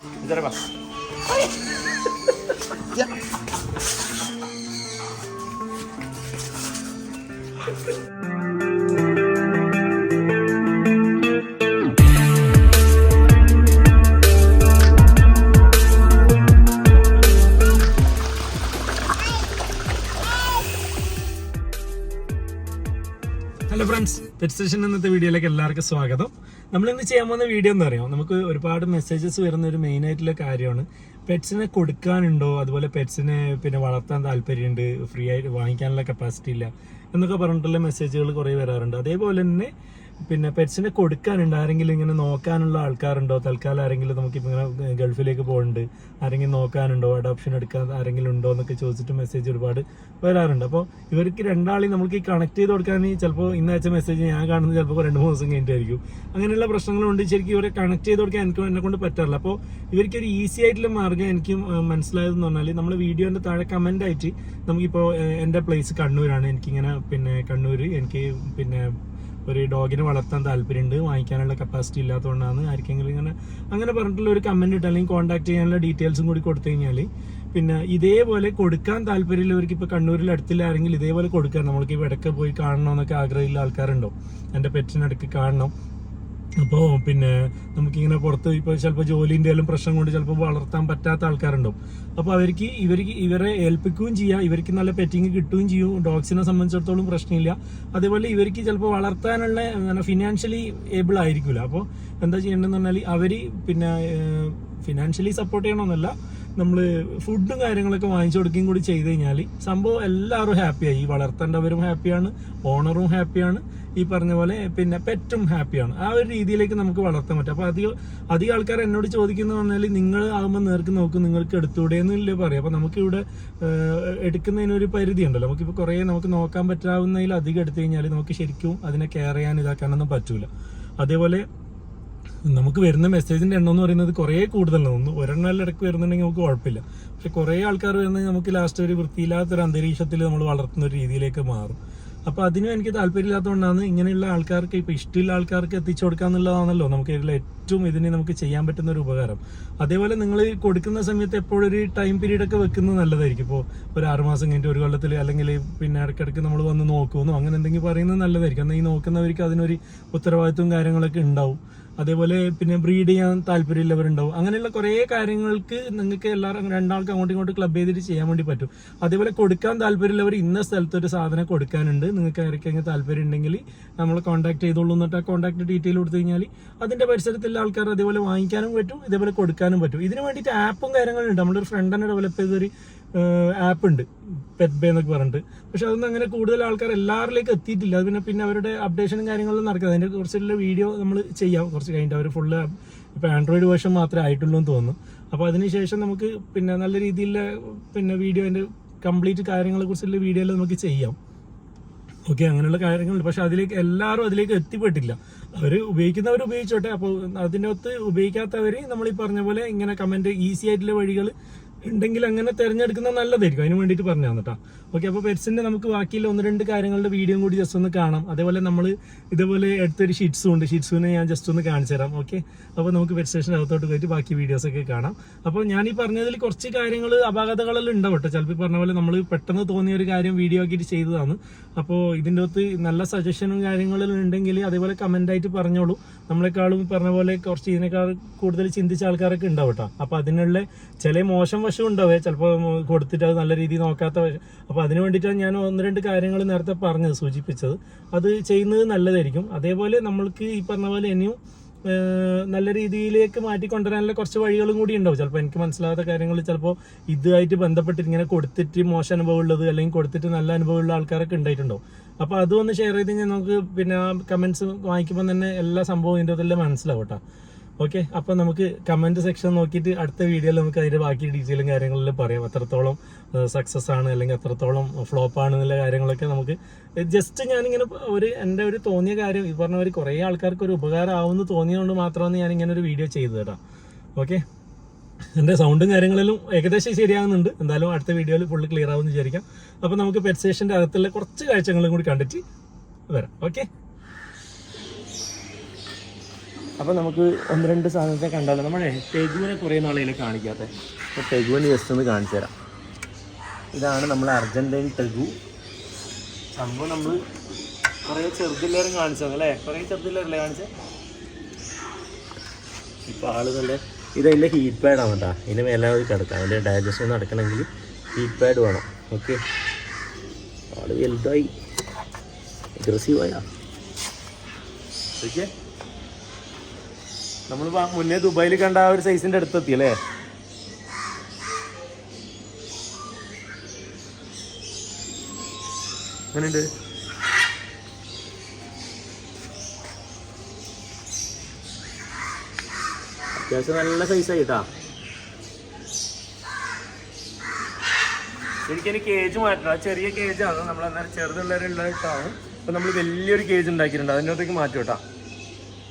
Dere bak. Hello friends pet station എന്നത്തെ വീഡിയോയിലേക്ക് എല്ലാവർക്കും സ്വാഗതം നമ്മൾ ഇന്ന് ചെയ്യാൻ പോകുന്ന വീഡിയോ എന്ന് പറയാം. നമുക്ക് ഒരുപാട് മെസ്സേജസ് വരുന്ന ഒരു മെയിൻ ആയിട്ടുള്ള കാര്യമാണ്. പെറ്റ്സിനെ കൊടുക്കാനുണ്ടോ? അതുപോലെ പെറ്റ്സിനെ പിന്നെ വളർത്താൻ താല്പര്യമുണ്ട്? ഫ്രീ ആയിട്ട് വാങ്ങിക്കാനുള്ള കപ്പാസിറ്റി ഇല്ല? എന്നൊക്കെ പറഞ്ഞിട്ടുള്ള മെസ്സേജുകൾ കുറേ വരാറുണ്ട്. അതേപോലെ തന്നെ പിന്നെ പെറ്റ്സിനെ കൊടുക്കാനുണ്ട്. ആരെങ്കിലും ഇങ്ങനെ നോക്കാനുള്ള ആൾക്കാരുണ്ടോ? തൽക്കാലം ആരെങ്കിലും നമുക്കിപ്പോൾ ഇങ്ങനെ ഗൾഫിലേക്ക് പോകുന്നുണ്ട് ആരെങ്കിലും നോക്കാനുണ്ടോ? അഡോപ്ഷൻ എടുക്കാൻ ആരെങ്കിലും ഉണ്ടോ എന്നൊക്കെ ചോദിച്ചിട്ട് മെസ്സേജ് ഒരുപാട് വരാറുണ്ട്. അപ്പോൾ ഇവർക്ക് രണ്ടാളെയും നമുക്ക് ഈ കണക്ട് ചെയ്ത് കൊടുക്കാൻ ചിലപ്പോൾ ഇന്ന് അയച്ച മെസ്സേജ് ഞാൻ കാണുന്നത് ചിലപ്പോൾ രണ്ട് മൂന്ന് ദിവസം കഴിഞ്ഞിട്ടായിരിക്കും. അങ്ങനെയുള്ള പ്രശ്നങ്ങളുണ്ട്. ശരിക്കും ഇവരെ കണക്ട് ചെയ്ത് കൊടുക്കാൻ എനിക്ക് എന്നെ കൊണ്ട് പറ്റാറില്ല. അപ്പോൾ ഇവർക്ക് ഒരു ഈസി ആയിട്ടുള്ള മാർഗം എനിക്ക് മനസ്സിലായതെന്ന് പറഞ്ഞാൽ നമ്മൾ വീഡിയോന്റെ താഴെ കമന്റ് ആയിട്ട് നമുക്കിപ്പോൾ എന്റെ പ്ലേസ് കണ്ണൂരാണ്. എനിക്കിങ്ങനെ പിന്നെ കണ്ണൂർ എനിക്ക് പിന്നെ ഒരു ഡോഗിനെ വളർത്താൻ താല്പര്യമുണ്ട് വാങ്ങിക്കാനുള്ള കപ്പാസിറ്റി ഇല്ലാത്തതുകൊണ്ടാണ് ആർക്കെങ്കിലും ഇങ്ങനെ അങ്ങനെ പറഞ്ഞിട്ടുള്ള ഒരു കമന്റ് ഇട്ട് അല്ലെങ്കിൽ കോൺടാക്ട് ചെയ്യാനുള്ള ഡീറ്റെയിൽസും കൂടി കൊടുത്തു കഴിഞ്ഞാൽ പിന്നെ ഇതേപോലെ കൊടുക്കാൻ താല്പര്യമുള്ളവർക്ക് ഇപ്പോൾ കണ്ണൂരിൽ അടുത്തില്ല ആരെങ്കിലും ഇതേപോലെ കൊടുക്കാൻ നമ്മൾക്ക് ഈ ഇടയ്ക്ക് പോയി കാണണമെന്നൊക്കെ ആഗ്രഹമുള്ള ആൾക്കാരുണ്ടോ? എന്റെ പെറ്റിനടുക്ക് കാണണം. അപ്പോൾ പിന്നെ നമുക്കിങ്ങനെ പുറത്ത് ഇപ്പോൾ ചിലപ്പോൾ ജോലിന്റെ എല്ലാം പ്രശ്നം കൊണ്ട് ചിലപ്പോൾ വളർത്താൻ പറ്റാത്ത ആൾക്കാരുണ്ടാവും. അപ്പോൾ അവർക്ക് ഇവർക്ക് ഇവരെ ഏൽപ്പിക്കുകയും ചെയ്യാം. ഇവർക്ക് നല്ല പെറ്റിങ് കിട്ടുകയും ചെയ്യും. ഡോഗ്സിനെ സംബന്ധിച്ചിടത്തോളം പ്രശ്നമില്ല. അതേപോലെ ഇവർക്ക് ചിലപ്പോൾ വളർത്താനുള്ള ഫിനാൻഷ്യലി ഏബിൾ ആയിരിക്കില്ല അപ്പോൾ എന്താ ചെയ്യേണ്ടതെന്ന് പറഞ്ഞാൽ അവർ പിന്നെ ഫിനാൻഷ്യലി സപ്പോർട്ട് ചെയ്യണമെന്നല്ല. നമ്മൾ ഫുഡും കാര്യങ്ങളൊക്കെ വാങ്ങിച്ചു കൊടുക്കുകയും കൂടി ചെയ്ത് കഴിഞ്ഞാൽ സംഭവം എല്ലാവരും ഹാപ്പിയായി ഈ വളർത്തേണ്ടവരും ഹാപ്പിയാണ് ഓണറും ഹാപ്പിയാണ് ഈ പറഞ്ഞ പോലെ പിന്നെ പെറ്റും ഹാപ്പിയാണ് ആ ഒരു രീതിയിലേക്ക് നമുക്ക് വളർത്താൻ പറ്റും. അപ്പോൾ അധികം അധികം ആൾക്കാർ എന്നോട് ചോദിക്കുന്ന പറഞ്ഞാൽ നിങ്ങൾ ആകുമ്പോൾ നേർക്ക് നോക്കും നിങ്ങൾക്ക് എടുത്തൂടെ എന്നില്ലേ പറയാം. അപ്പോൾ നമുക്കിവിടെ എടുക്കുന്നതിനൊരു പരിധി ഉണ്ടല്ലോ. നമുക്കിപ്പോൾ കുറേ നമുക്ക് നോക്കാൻ പറ്റാവുന്നതിൽ അധികം എടുത്തു കഴിഞ്ഞാൽ നമുക്ക് ശരിക്കും അതിനെ കെയർ ചെയ്യാൻ ഇതാക്കാനൊന്നും പറ്റൂല. അതേപോലെ നമുക്ക് വരുന്ന മെസ്സേജിന്റെ എണ്ണം എന്ന് പറയുന്നത് കുറേ കൂടുതലാണ്. ഒന്ന് ഒരെണ്ണം ഇടയ്ക്ക് വരുന്നുണ്ടെങ്കിൽ നമുക്ക് കുഴപ്പമില്ല. പക്ഷെ കുറേ ആൾക്കാർ വരുന്നത് നമുക്ക് ലാസ്റ്റ് ഒരു വൃത്തിയില്ലാത്തൊരു അന്തരീക്ഷത്തിൽ നമ്മൾ വളർത്തുന്ന ഒരു രീതിയിലേക്ക് മാറും. അപ്പോൾ അതിനും എനിക്ക് താല്പര്യമില്ലാത്തതുകൊണ്ടാണ് ഇങ്ങനെയുള്ള ആൾക്കാർക്ക് ഇപ്പോൾ ഇഷ്ടമുള്ള ആൾക്കാർക്ക് എത്തിച്ചു കൊടുക്കുക എന്നുള്ളതാണല്ലോ നമുക്ക് ഇതിൽ ഏറ്റവും ഇതിന് നമുക്ക് ചെയ്യാൻ പറ്റുന്ന ഒരു ഉപകാരം. അതേപോലെ നിങ്ങൾ കൊടുക്കുന്ന സമയത്ത് എപ്പോഴും ഒരു ടൈം പീരീഡ് ഒക്കെ വെക്കുന്നത് നല്ലതായിരിക്കും. ഇപ്പോൾ ഒരു ആറുമാസം കഴിഞ്ഞിട്ട് ഒരു കൊല്ലത്തിൽ അല്ലെങ്കിൽ പിന്നെ ഇടയ്ക്കിടയ്ക്ക് നമ്മൾ വന്ന് നോക്കുമെന്നോ അങ്ങനെ എന്തെങ്കിലും പറയുന്നത് നല്ലതായിരിക്കും. എന്നാൽ ഈ നോക്കുന്നവർക്ക് അതിനൊരു ഉത്തരവാദിത്വവും കാര്യങ്ങളൊക്കെ ഉണ്ടാവും. അതേപോലെ പിന്നെ ബ്രീഡ് ചെയ്യാൻ താല്പര്യമുള്ളവരുണ്ടാവും. അങ്ങനെയുള്ള കുറേ കാര്യങ്ങൾക്ക് നിങ്ങൾക്ക് എല്ലാവരും രണ്ടാൾക്ക് അങ്ങോട്ടും ഇങ്ങോട്ടും ക്ലബ് ചെയ്തിട്ട് ചെയ്യാൻ വേണ്ടി പറ്റും. അതേപോലെ കൊടുക്കാൻ താല്പര്യമുള്ളവർ ഇന്ന സ്ഥലത്ത് ഒരു സാധനം കൊടുക്കാനുണ്ട്. നിങ്ങൾക്ക് ആർക്കെങ്കിലും താല്പര്യം ഉണ്ടെങ്കിൽ നമ്മൾ കോൺടാക്ട് ചെയ്തോളൂ എന്നിട്ട് ആ കോൺടാക്ട് ഡീറ്റെയിൽ കൊടുത്തു കഴിഞ്ഞാൽ അതിന്റെ പരിസരത്തുള്ള ആൾക്കാർ അതേപോലെ വാങ്ങിക്കാനും പറ്റും ഇതേപോലെ കൊടുക്കാനും പറ്റും. ഇതിന് വേണ്ടിയിട്ട് ആപ്പും കാര്യങ്ങളുണ്ട് നമ്മുടെ ഒരു ഫ്രണ്ട് തന്നെ ഡെവലപ്പ് ചെയ്തൊരു ആപ്പ് ഉണ്ട് പെറ്റ് ബേ എന്നൊക്കെ പറഞ്ഞിട്ട്. പക്ഷെ അതൊന്നും അങ്ങനെ കൂടുതൽ ആൾക്കാർ എല്ലാവരിലേക്ക് എത്തിയിട്ടില്ല. അത് പിന്നെ പിന്നെ അവരുടെ അപ്ഡേഷനും കാര്യങ്ങളും നടക്കുന്നത് അതിന്റെ കുറച്ചുള്ള വീഡിയോ നമ്മൾ ചെയ്യാം. കുറച്ച് കഴിഞ്ഞിട്ട് അവർ ഫുള്ള് ഇപ്പോൾ ആൻഡ്രോയിഡ് വേർഷൻ മാത്രമേ ആയിട്ടുള്ളൂ എന്ന് തോന്നുന്നു. അപ്പോൾ അതിനുശേഷം നമുക്ക് പിന്നെ നല്ല രീതിയിലുള്ള പിന്നെ വീഡിയോ അതിന്റെ കംപ്ലീറ്റ് കാര്യങ്ങളെ കുറിച്ചുള്ള വീഡിയോ നമുക്ക് ചെയ്യാം. ഓക്കെ അങ്ങനെയുള്ള കാര്യങ്ങളുണ്ട്. പക്ഷെ അതിലേക്ക് എല്ലാവരും അതിലേക്ക് എത്തിപ്പെട്ടില്ല. അവർ ഉപയോഗിക്കുന്നവർ ഉപയോഗിച്ചോട്ടെ. അപ്പോൾ അതിനകത്ത് ഉപയോഗിക്കാത്തവർ നമ്മൾ ഈ പറഞ്ഞ പോലെ ഇങ്ങനെ കമന്റ് ഈസി ആയിട്ടുള്ള വഴികൾ ഉണ്ടെങ്കിൽ അങ്ങനെ തിരഞ്ഞെടുക്കുന്ന നല്ലതായിരിക്കും. അതിന് വേണ്ടിയിട്ട് പറഞ്ഞു കേട്ടോ. ഓക്കെ അപ്പോൾ പെറ്റ്സിന്റെ നമുക്ക് ബാക്കിയുള്ള ഒന്ന് രണ്ട് കാര്യങ്ങളുടെ വീഡിയോ കൂടി ജസ്റ്റ് ഒന്ന് കാണാം. അതേപോലെ നമ്മൾ ഇതേപോലെ എടുത്തൊരു ഷീറ്റ്സും ഉണ്ട്. ഷീറ്റ്സുവിനെ ഞാൻ ജസ്റ്റ് ഒന്ന് കാണിച്ചു തരാം. ഓക്കെ അപ്പോൾ നമുക്ക് പെറ്റ് സ്റ്റേഷൻ അകത്തോട്ട് പോയിട്ട് ബാക്കി വീഡിയോസ് ഒക്കെ കാണാം. അപ്പോൾ ഞാൻ ഈ പറഞ്ഞതിൽ കുറച്ച് കാര്യങ്ങൾ അപാകതകളെല്ലാം ഉണ്ടാവും കേട്ടോ. ചിലപ്പോൾ പറഞ്ഞ പോലെ നമ്മൾ പെട്ടെന്ന് തോന്നിയ ഒരു കാര്യം വീഡിയോ ആക്കിയിട്ട് ചെയ്തതാണ്. അപ്പോൾ ഇതിന്റെ അകത്ത് നല്ല സജഷനും കാര്യങ്ങളും ഉണ്ടെങ്കിൽ അതേപോലെ കമന്റായിട്ട് പറഞ്ഞോളൂ. നമ്മളെക്കാളും പറഞ്ഞ പോലെ കുറച്ച് ഇതിനേക്കാൾ കൂടുതൽ ചിന്തിച്ച ആൾക്കാരൊക്കെ ഉണ്ടാവും കേട്ടോ. അപ്പോൾ അതിനുള്ള ചില മോശം വശം ഉണ്ടാവേ ചിലപ്പോൾ കൊടുത്തിട്ട് അത് നല്ല രീതിയിൽ നോക്കാത്ത വശം അപ്പോൾ അതിന് വേണ്ടിയിട്ടാണ് ഞാൻ ഒന്ന് രണ്ട് കാര്യങ്ങൾ നേരത്തെ പറഞ്ഞത് സൂചിപ്പിച്ചത്. അത് ചെയ്യുന്നത് നല്ലതായിരിക്കും. അതേപോലെ നമ്മൾക്ക് ഈ പറഞ്ഞ പോലെ ഇനിയും നല്ല രീതിയിലേക്ക് മാറ്റിക്കൊണ്ടുവരാനുള്ള കുറച്ച് വഴികളും കൂടി ഉണ്ടാവും. ചിലപ്പോൾ എനിക്ക് മനസ്സിലാകാത്ത കാര്യങ്ങൾ ചിലപ്പോൾ ഇതുമായിട്ട് ബന്ധപ്പെട്ട് ഇങ്ങനെ കൊടുത്തിട്ട് മോശം അനുഭവം ഉള്ളത് അല്ലെങ്കിൽ കൊടുത്തിട്ട് നല്ല അനുഭവമുള്ള ആൾക്കാരൊക്കെ ഉണ്ടായിട്ടുണ്ടാവും. അപ്പോൾ അതൊന്ന് ഷെയർ ചെയ്ത് കഴിഞ്ഞാൽ നമുക്ക് പിന്നെ കമൻസ് വാങ്ങിക്കുമ്പോൾ തന്നെ എല്ലാ സംഭവവും ഇതിന്റെ അതെല്ലാം മനസ്സിലാവും ഓക്കെ അപ്പോൾ നമുക്ക് കമന്റ് സെക്ഷൻ നോക്കിയിട്ട് അടുത്ത വീഡിയോയിൽ നമുക്ക് അതിന്റെ ബാക്കി ഡീറ്റെയിലും കാര്യങ്ങളിലും പറയാം. എത്രത്തോളം സക്സസ് ആണ് അല്ലെങ്കിൽ എത്രത്തോളം ഫ്ലോപ്പ് ആണ് എന്നുള്ള കാര്യങ്ങളൊക്കെ നമുക്ക് ജസ്റ്റ് ഞാനിങ്ങനെ ഒരു എന്റെ ഒരു തോന്നിയ കാര്യം ഈ പറഞ്ഞ ഒരു കുറേ ആൾക്കാർക്ക് ഒരു ഉപകാരം ആവുമെന്ന് തോന്നിയതുകൊണ്ട് മാത്രമാണ് ഞാൻ ഇങ്ങനെ ഒരു വീഡിയോ ചെയ്തത് കേട്ടോ. ഓക്കെ? എന്റെ സൗണ്ടും കാര്യങ്ങളിലും ഏകദേശം ശരിയാകുന്നുണ്ട്. എന്തായാലും അടുത്ത വീഡിയോയിൽ ഫുള്ള് ക്ലിയർ ആവുമെന്ന് വിചാരിക്കാം. അപ്പോൾ നമുക്ക് പെറ്റ് സ്റ്റേഷന്റെ അകത്തുള്ള കുറച്ച് കാഴ്ചകളും കൂടി കണ്ടിട്ട് വരാം. ഓക്കെ? അപ്പോൾ നമുക്ക് ഒന്ന് രണ്ട് സാധനത്തെ കണ്ടാലോ? നമ്മുടെ തെഗുവിനെ കുറേ നാളെ കാണിക്കാത്ത. അപ്പോൾ തെഗുവിന് ജസ്റ്റ് ഒന്ന് കാണിച്ചു തരാം. ഇതാണ് നമ്മളെ അർജന്റൈൻ തെഗു സംഭവം നമ്മൾ കുറേ ചെറുതില്ലേറും കാണിച്ചത് അല്ലേ? കുറേ ചെറുതില്ലേറല്ലേ കാണിച്ചത് ഇപ്പോൾ ആൾ നല്ല ഇതതിന്റെ ഹീറ്റ് പാഡാണ് കേട്ടോ. ഇതിന് മേലെ അത് കിടക്കാം. അതിന്റെ ഡൈജഷൻ നടക്കണമെങ്കിൽ ഹീറ്റ് പാഡ് വേണം. ഓക്കെ ആൾ വലുതായി. അഗ്രസീവായ ഓക്കെ നമ്മൾ മുന്നേ ദുബായിൽ കണ്ട ആ ഒരു സൈസിന്റെ അടുത്തെത്തി അല്ലേ? എങ്ങനെയുണ്ട്? അത്യാവശ്യം നല്ല സൈസായി കേട്ടാ എനിക്കതിന് എനിക്ക് കേജ് മാറ്റണം. ആ ചെറിയ കേജാണ് നമ്മൾ അന്നേരം ചെറുതുള്ളവരുള്ളതായിട്ടാണ് അപ്പം നമ്മൾ വലിയൊരു കേജ് ഉണ്ടാക്കിയിട്ടുണ്ട്. അതിനകത്തേക്ക് അകത്തേക്ക് മാറ്റും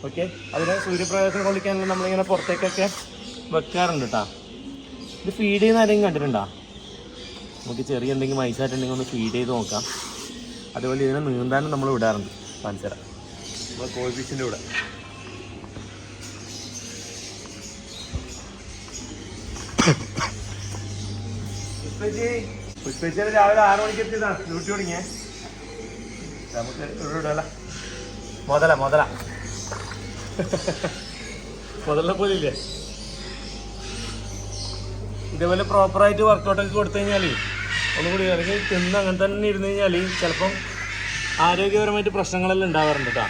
ഓക്കെ? അതിന് സൂര്യപ്രകാശം കൊള്ളിക്കാനുള്ള നമ്മളിങ്ങനെ പുറത്തേക്കൊക്കെ വെക്കാറുണ്ട് കേട്ടോ ഇത് ഫീഡ് ചെയ്യുന്ന ആരെങ്കിലും കണ്ടിട്ടുണ്ടോ? നമുക്ക് ചെറിയ എന്തെങ്കിലും മൈസായിട്ടുണ്ടെങ്കിൽ ഒന്ന് ഫീഡ് ചെയ്ത് നോക്കാം. അതുപോലെ ഇതിനെ നീന്താനും നമ്മൾ വിടാറുണ്ട്. കാണിച്ചുതരാം നമ്മൾ കോഴിപ്പിച്ചിന്റെ കൂടെ രാവിലെ ആറ് മണിക്ക് എത്തിയതാണ് ഡ്യൂട്ടി തുടങ്ങിയേ. നമുക്ക് ഇവിടെ മുതല മുതല. മുതലിനെ പോലെ ഇല്ലേ ഇതേപോലെ പ്രോപ്പറായിട്ട് വർക്കൗട്ട് ഒക്കെ കൊടുത്തു കഴിഞ്ഞാൽ ഒന്നുകൂടി അല്ലെങ്കിൽ തിന്ന് അങ്ങനെ തന്നെ ഇരുന്ന് കഴിഞ്ഞാൽ ചിലപ്പം ആരോഗ്യപരമായിട്ട് പ്രശ്നങ്ങളെല്ലാം ഉണ്ടാവാറുണ്ട് കേട്ടോ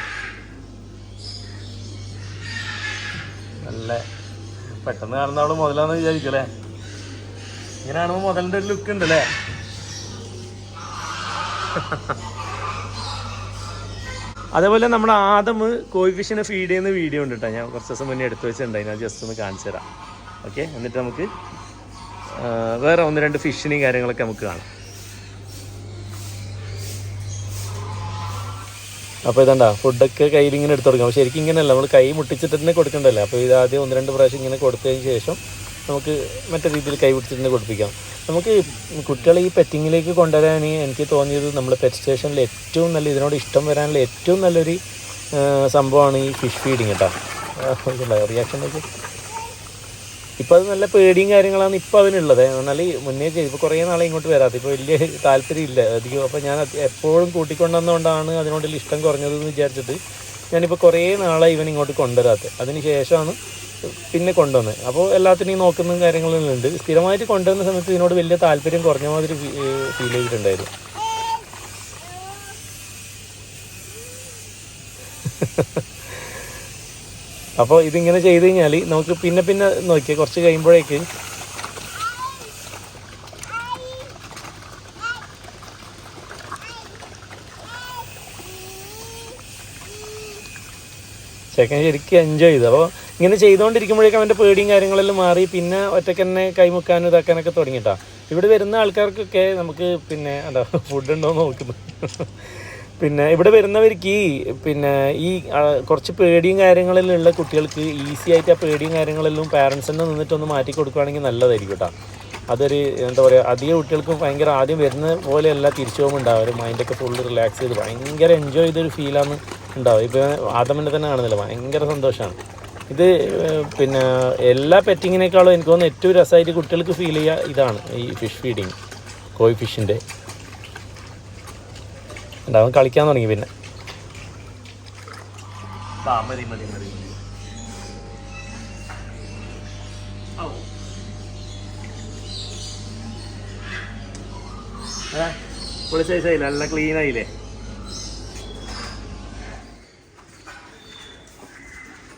നല്ല പെട്ടെന്ന് കാണുന്ന അവൾ മുതലാന്ന് വിചാരിക്കല്ലേ ഇങ്ങനെയാണോ ഇങ്ങനെ കാണുമ്പോൾ മുതലിന്റെ ഒരു ലുക്ക് ha, അല്ലേ അതേപോലെ നമ്മുടെ ആദം കോയിഫിഷിനെ ഫീഡ് ചെയ്യുന്ന വീഡിയോ ഉണ്ട് കേട്ടോ ഞാൻ കുറച്ച് ദിവസം മുന്നേ എടുത്തു വെച്ചിട്ടുണ്ടായിരുന്നു. ജസ്റ്റ് ഒന്ന് കാണിച്ചു തരാം. ഓക്കെ എന്നിട്ട് നമുക്ക് വേറെ ഒന്ന് രണ്ട് ഫിഷിനെയും കാര്യങ്ങളൊക്കെ നമുക്ക് കാണാം. അപ്പോൾ ഇതണ്ട ഫുഡൊക്കെ കയ്യിൽ ഇങ്ങനെ എടുത്തു കൊടുക്കാം പക്ഷെ ശരിക്കും ഇങ്ങനെയല്ല. നമ്മൾ കൈ മുട്ടിച്ചിട്ട് തന്നെ കൊടുക്കണ്ടല്ലോ? അപ്പോൾ ഇത് ആദ്യം ഒന്ന് രണ്ട് പ്രാവശ്യം ഇങ്ങനെ കൊടുത്തതിന് ശേഷം നമുക്ക് മറ്റേ രീതിയിൽ കൈ പിടിച്ചിട്ട് തന്നെ കൊടുപ്പിക്കാം. നമുക്ക് കുട്ടികളെ ഈ പെറ്റിങ്ങിലേക്ക് കൊണ്ടുവരാൻ എനിക്ക് തോന്നിയത് നമ്മൾ പെറ്റ് സ്റ്റേഷനിൽ ഏറ്റവും നല്ല ഇതിനോട് ഇഷ്ടം വരാനുള്ള ഏറ്റവും നല്ലൊരു സംഭവമാണ് ഈ ഫിഷ് ഫീഡിങ് കേട്ടോ റിയാക്ഷൻ ഒക്കെ ഇപ്പം അത് നല്ല പേടിയും കാര്യങ്ങളാണ് ഇപ്പോൾ അതിനുള്ളത്. എന്നാൽ മുന്നേ ചെയ്ത് ഇപ്പോൾ കുറേ നാളെ ഇങ്ങോട്ട് വരാത്ത ഇപ്പോൾ വലിയ താല്പര്യമില്ല അധികം. അപ്പോൾ ഞാൻ എപ്പോഴും കൂട്ടിക്കൊണ്ടുവന്നുകൊണ്ടാണ് അതിനോട് ഇഷ്ടം കുറഞ്ഞതെന്ന് വിചാരിച്ചിട്ട് ഞാനിപ്പോൾ കുറേ നാളെ ഇവൻ ഇങ്ങോട്ട് കൊണ്ടുവരാത്തത് അതിന് ശേഷമാണ് പിന്നെ കൊണ്ടുവന്ന്. അപ്പോൾ എല്ലാത്തിനെയും നോക്കുന്ന കാര്യങ്ങളെല്ലാം ഉണ്ട്. സ്ഥിരമായിട്ട് കൊണ്ടുവന്ന സമയത്ത് ഇതിനോട് വലിയ താല്പര്യം കുറഞ്ഞ മാതിരി ഫീൽ ചെയ്തിട്ടുണ്ടായിരുന്നു. അപ്പോൾ ഇതിങ്ങനെ ചെയ്ത് കഴിഞ്ഞാൽ നമുക്ക് പിന്നെ പിന്നെ നോക്കിയാൽ കുറച്ച് കഴിയുമ്പോഴേക്ക് ചെക്കൻ ശരിക്കും എൻജോയ് ചെയ്തു. അപ്പോൾ ഇങ്ങനെ ചെയ്തുകൊണ്ടിരിക്കുമ്പോഴേക്കും അവന്റെ പേടിയും കാര്യങ്ങളെല്ലാം മാറി പിന്നെ ഒറ്റയ്ക്ക് തന്നെ കൈമുക്കാനും ഇതാക്കാനൊക്കെ തുടങ്ങിയിട്ടാ. ഇവിടെ വരുന്ന ആൾക്കാർക്കൊക്കെ നമുക്ക് പിന്നെ എന്താ ഫുഡ് ഉണ്ടോ നോക്കുന്നു. പിന്നെ ഇവിടെ വരുന്നവർക്ക് ഈ പിന്നെ ഈ കുറച്ച് പേടിയും കാര്യങ്ങളെല്ലാം ഉള്ള കുട്ടികൾക്ക് ഈസി ആയിട്ട് ആ പേടിയും കാര്യങ്ങളെല്ലാം പാരൻസിനെ നിന്നിട്ടൊന്ന് മാറ്റി കൊടുക്കുകയാണെങ്കിൽ നല്ലതായിരിക്കും കേട്ടോ. അതൊരു എന്താ പറയുക അധികം കുട്ടികൾക്കും ഭയങ്കര ആദ്യം വരുന്ന പോലെയല്ല തിരിച്ചു പോകുമ്പോൾ ഉണ്ടാവും മൈൻഡൊക്കെ ഫുള്ള് റിലാക്സ് ചെയ്ത് ഭയങ്കര എൻജോയ് ചെയ്തൊരു ഫീലാണ് ഉണ്ടാവും ഇപ്പോൾ ആദമിന്റെ തന്നെ കാണുന്നില്ല. ഭയങ്കര സന്തോഷമാണ്. ഇത് പിന്നെ എല്ലാ പെറ്റിങ്ങിനേക്കാളും എനിക്ക് തോന്നുന്നു ഏറ്റവും രസമായിട്ട് കുട്ടികൾക്ക് ഫീൽ ചെയ്യുക ഇതാണ് ഈ ഫിഷ് ഫീഡിങ് കോഴി ഫിഷിന്റെ ഉണ്ടാവും കളിക്കാൻ തുടങ്ങി പിന്നെ. മതി മതി മതി നല്ല ക്ലീൻ ആയില്ലേ?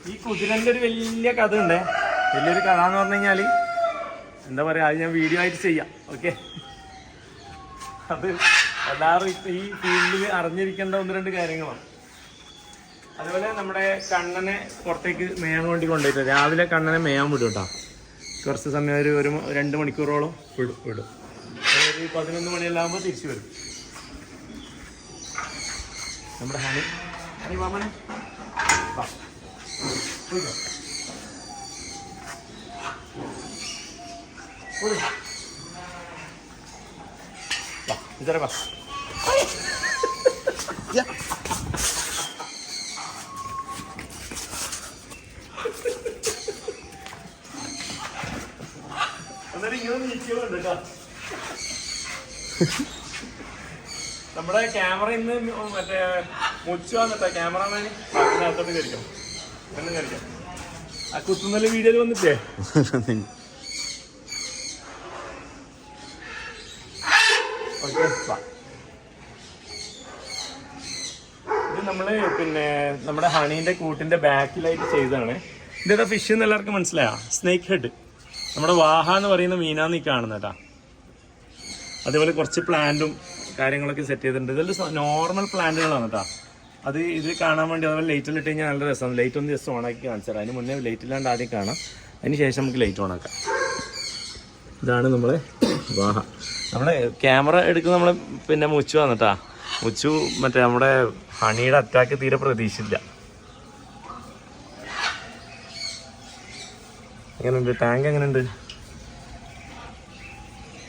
ഈ കുതിരന്റെ ഒരു വലിയ കഥ ഉണ്ടേ വലിയൊരു കഥ എന്ന് പറഞ്ഞു കഴിഞ്ഞാൽ എന്താ പറയാ അത് ഞാൻ വീഡിയോ ആയിട്ട് ചെയ്യാം. ഓക്കെ അത് എല്ലാവരും ഈ ഫീൽഡിൽ അറിഞ്ഞിരിക്കേണ്ട ഒന്ന് രണ്ട് കാര്യങ്ങളാണ്. അതുപോലെ നമ്മുടെ കണ്ണനെ പുറത്തേക്ക് മേയാൻ വേണ്ടി കൊണ്ടുപോയിട്ട് രാവിലെ കണ്ണനെ മേയാൻ വിടും കേട്ടോ. കുറച്ച് സമയം ഒരു ഒരു രണ്ട് മണിക്കൂറോളം വിടും വിടും. ഒരു പതിനൊന്ന് മണിയെല്ലാം ആകുമ്പോൾ തിരിച്ചു വരും. നമ്മുടെ ഹണി ഹണി മാമനെ? ഇതര വാ യാ നമ്മുടെ ക്യാമറ ഇന്ന് മറ്റേ മുച്ചു വന്നിട്ടാ. ക്യാമറമാൻ അതിനകത്തോട്ട് കയറിക്കണം ആ വീഡിയോയിൽ വന്നിട്ടേ? ഇത് നമ്മൾ പിന്നെ നമ്മുടെ ഹണീന്റെ കൂട്ടിന്റെ ബാക്കിലായിട്ട് ചെയ്തതാണ്. ഇതേതാ ഫിഷ് എന്ന് എല്ലാവർക്കും മനസ്സിലായോ? സ്നേക്ക് ഹെഡ് നമ്മുടെ വാഹ എന്ന് പറയുന്ന മീനാന്ന് ഈ കാണുന്നേട്ടാ അതേപോലെ കുറച്ച് പ്ലാന്റും കാര്യങ്ങളൊക്കെ സെറ്റ് ചെയ്തിട്ടുണ്ട്. ഇതെല്ലാം നോർമൽ പ്ലാന്റുകളാണ് കേട്ടോ അത് ഇത് കാണാൻ വേണ്ടി അതുപോലെ ലൈറ്റിൽ ഇട്ട് കഴിഞ്ഞാൽ നല്ല രസമാണ്. ലൈറ്റ് ഒന്ന് ജസ്റ്റ് ഓണാക്കി കാണിച്ചാൽ അതിന് മുന്നേ ലൈറ്റ് ഇല്ലാണ്ട് ആദ്യം കാണാം. അതിന് ശേഷം നമുക്ക് ലൈറ്റ് ഓണാക്കാം ഇതാണ് നമ്മളെ വാഹ. നമ്മുടെ ക്യാമറ എടുക്കുന്ന നമ്മളെ പിന്നെ മുച്ചു വന്നിട്ടാ. മുച്ചു മറ്റേ നമ്മുടെ ഹണിയുടെ അറ്റാക്ക് തീരെ പ്രതീക്ഷിച്ചില്ല. എങ്ങനെയുണ്ട്? ടാങ്ക് എങ്ങനെയുണ്ട്?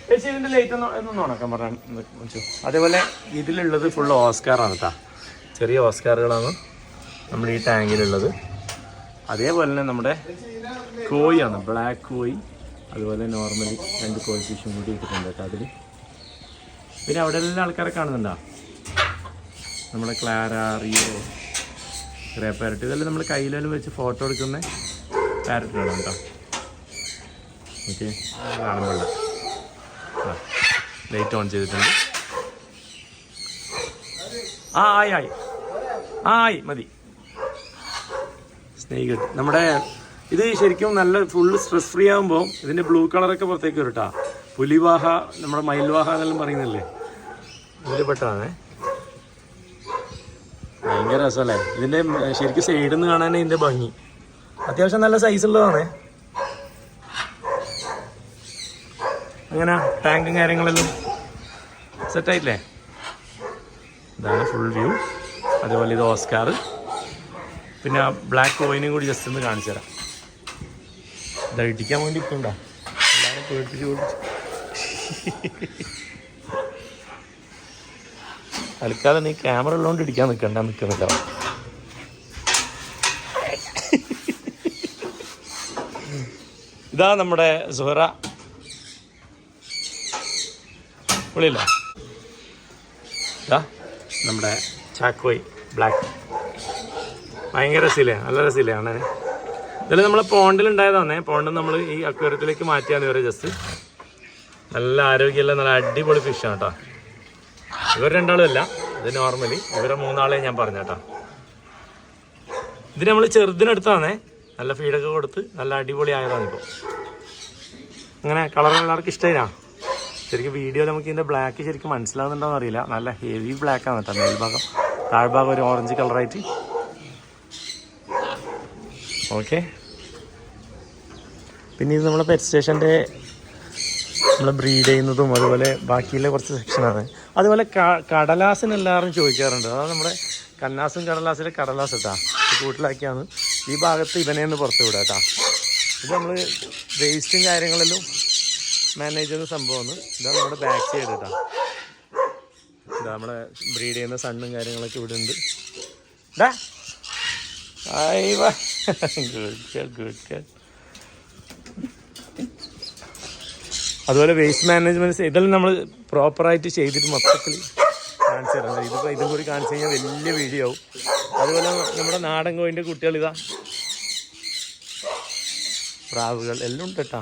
ചേച്ചി ഇതിന്റെ ലൈറ്റ് ഒന്ന് ഒന്ന് നോണക്കാൻ പറഞ്ഞു അതേപോലെ ഇതിലുള്ളത് ഫുൾ ഓസ്കാറാണ് കേട്ടോ ചെറിയ ഓസ്കാറുകളാണ് നമ്മൾ ഈ ടാങ്കിലുള്ളത്. അതേപോലെ തന്നെ നമ്മുടെ കോയിയാണ് ബ്ലാക്ക് കോയി. അതുപോലെ നോർമലി രണ്ട് കോയി ഫിഷും കൂടി ഇട്ടിട്ടുണ്ട് കേട്ടോ അതിൽ പിന്നെ അവിടെ എല്ലാ ആൾക്കാരെ കാണുന്നുണ്ടോ? നമ്മുടെ ക്ലാര റിയോ ഗ്രേ പാരറ്റ് ഇതെല്ലാം നമ്മൾ കയ്യിലെല്ലാം വെച്ച് ഫോട്ടോ എടുക്കുന്ന പാരറ്റുകളാണ് കേട്ടോ. ഓക്കെ കാണുമ്പോൾ ലൈറ്റ് ഓൺ ചെയ്തിട്ടുണ്ട്. ആ ആയി ആയി. ആയി മതി. സ്നേഹികൾ നമ്മുടെ ഇത് ശരിക്കും നല്ല ഫുള്ള് സ്ട്രെസ് ഫ്രീ ആകുമ്പോൾ ഇതിന്റെ ബ്ലൂ കളറൊക്കെ പുറത്തേക്ക് വരട്ടാ പുലിവാഹ നമ്മുടെ മയിൽവാഹ എന്നെല്ലാം പറയുന്നില്ലേ? ഇതിൽ പെട്ടതാണേ. ഭയങ്കര രസമല്ലേ ഇതിന്റെ ശരിക്കും സൈഡിൽ നിന്ന് കാണാൻ ഇതിന്റെ ഭംഗി. അത്യാവശ്യം നല്ല സൈസ് ഉള്ളതാണേ. അങ്ങനെ ടാങ്കും കാര്യങ്ങളെല്ലാം സെറ്റായില്ലേ ഇതാണ് ഫുൾ വ്യൂ അതേപോലെ ഇത് ഓസ്കാർ. പിന്നെ ആ ബ്ലാക്ക് കോയിനും കൂടി ജസ്റ്റ് ഒന്ന് കാണിച്ചു തരാം. ഇതടിക്കാൻ വേണ്ടി ഇട്ടുണ്ടോ എല്ലാവരും പേടിപ്പിച്ച് പേടിപ്പിച്ച്. തൽക്കാലം നീ ക്യാമറ ഉള്ളതുകൊണ്ട് ഇടിക്കാൻ നിൽക്കണ്ട നിൽക്കുന്നില്ല ഇതാ നമ്മുടെ സുഹറ. വിളിയില്ല ഇതാ നമ്മുടെ ചാക്കോയ് ബ്ലാക്ക് ഭയങ്കര രസമില്ലേ നല്ല രസമില്ലേ കാണാൻ ഇതിൽ നമ്മളെ പോണ്ടിൽ ഉണ്ടായതാണേ പോണ്ട് നമ്മൾ ഈ അക്വേറിയത്തിലേക്ക് മാറ്റിയാണ് ഇവരെ ജസ്റ്റ് നല്ല ആരോഗ്യമുള്ള നല്ല അടിപൊളി ഫിഷാണ് കേട്ടോ. ഇവർ രണ്ടാളും അല്ല. ഇത് നോർമലി ഇവരെ മൂന്നാളെ ഞാൻ പറഞ്ഞ കേട്ടോ. ഇത് നമ്മൾ ചെറുതിനടുത്താണേ നല്ല ഫീഡൊക്കെ കൊടുത്ത് നല്ല അടിപൊളി ആയതാണ് ഇപ്പോൾ അങ്ങനെ കളർ എല്ലാവർക്കും ഇഷ്ടമായിനാ ശരിക്കും വീഡിയോ നമുക്ക് ഇതിന്റെ ബ്ലാക്ക് ശരിക്കും മനസ്സിലാകുന്നുണ്ടോ അറിയില്ല. നല്ല ഹെവി ബ്ലാക്ക് ആണ് കേട്ടോ മേൽഭാഗം. താഴ്ഭാഗം ഒരു ഓറഞ്ച് കളറായിട്ട് ഓക്കെ പിന്നെ ഇത് നമ്മളെ പെറ്റ് സ്റ്റേഷന്റെ നമ്മൾ ബ്രീഡ് ചെയ്യുന്നതും അതുപോലെ ബാക്കിയുള്ള കുറച്ച് സെക്ഷനാണ് അതുപോലെ കടലാസിന് എല്ലാവരും ചോദിക്കാറുണ്ട്. അതാണ് നമ്മുടെ കന്നാസും കടലാസിലെ കടലാസ് കേട്ടാ കൂട്ടിലാക്കിയാണ്. ഈ ഭാഗത്ത് ഇവനെ ഒന്ന് പുറത്ത് വിടുക കേട്ടാ ഇത് നമ്മൾ വേസ്റ്റും കാര്യങ്ങളെല്ലാം മാനേജ് ചെയ്യുന്ന സംഭവമാണ്. ഇതാണ് നമ്മുടെ ബാക്ക് സൈഡ് കേട്ടാ ഇതാ നമ്മുടെ ബ്രീഡ് ചെയ്യുന്ന സണ്ണും കാര്യങ്ങളൊക്കെ ഇവിടെ ഉണ്ട് അതുപോലെ വേസ്റ്റ് മാനേജ്മെന്റ് ഇതെല്ലാം നമ്മൾ പ്രോപ്പറായിട്ട് ചെയ്തിട്ട് മൊത്തത്തിൽ കാണിച്ചു തരണം ഇതിപ്പോൾ ഇതും കൂടി കാണിച്ചു കഴിഞ്ഞാൽ വലിയ വീഡിയോ ആവും. അതുപോലെ നമ്മുടെ നാടൻ കോയിന്റെ കുട്ടികൾ ഇതാ. പ്രാവുകൾ എല്ലാം ഉണ്ട് കേട്ടോ.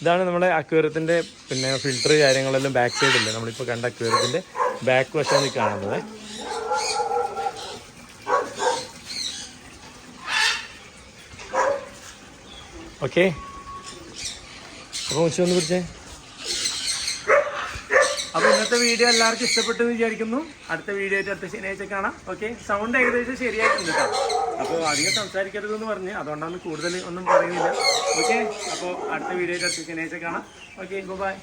ഇതാണ് നമ്മുടെ അക്വേറിയത്തിന്റെ പിന്നെ ഫിൽറ്റർ കാര്യങ്ങളെല്ലാം ബാക്ക് സൈഡില്ലേ നമ്മളിപ്പോൾ കണ്ട അക്വേറിയത്തിന്റെ ബാക്ക് ഈ കാണുന്നത്. ഓക്കെ. മുച്ചു ഒന്ന് പിടിച്ചേ. അപ്പോൾ ഇന്നത്തെ വീഡിയോ എല്ലാവർക്കും ഇഷ്ടപ്പെട്ടു എന്ന് വിചാരിക്കുന്നു. അടുത്ത വീഡിയോ അടുത്ത ശനിയാഴ്ച കാണാം. ഓക്കെ? സൗണ്ട് ഏകദേശം ശരിയായിട്ടുണ്ട് കേട്ടോ. അപ്പോൾ അധികം സംസാരിക്കരുതെന്ന് പറഞ്ഞ് അതുകൊണ്ടാണ് കൂടുതൽ ഒന്നും പറയുന്നില്ല. ഓക്കെ? അപ്പോൾ അടുത്ത വീഡിയോ അടുത്ത ശനിയാഴ്ച കാണാം. Okay bye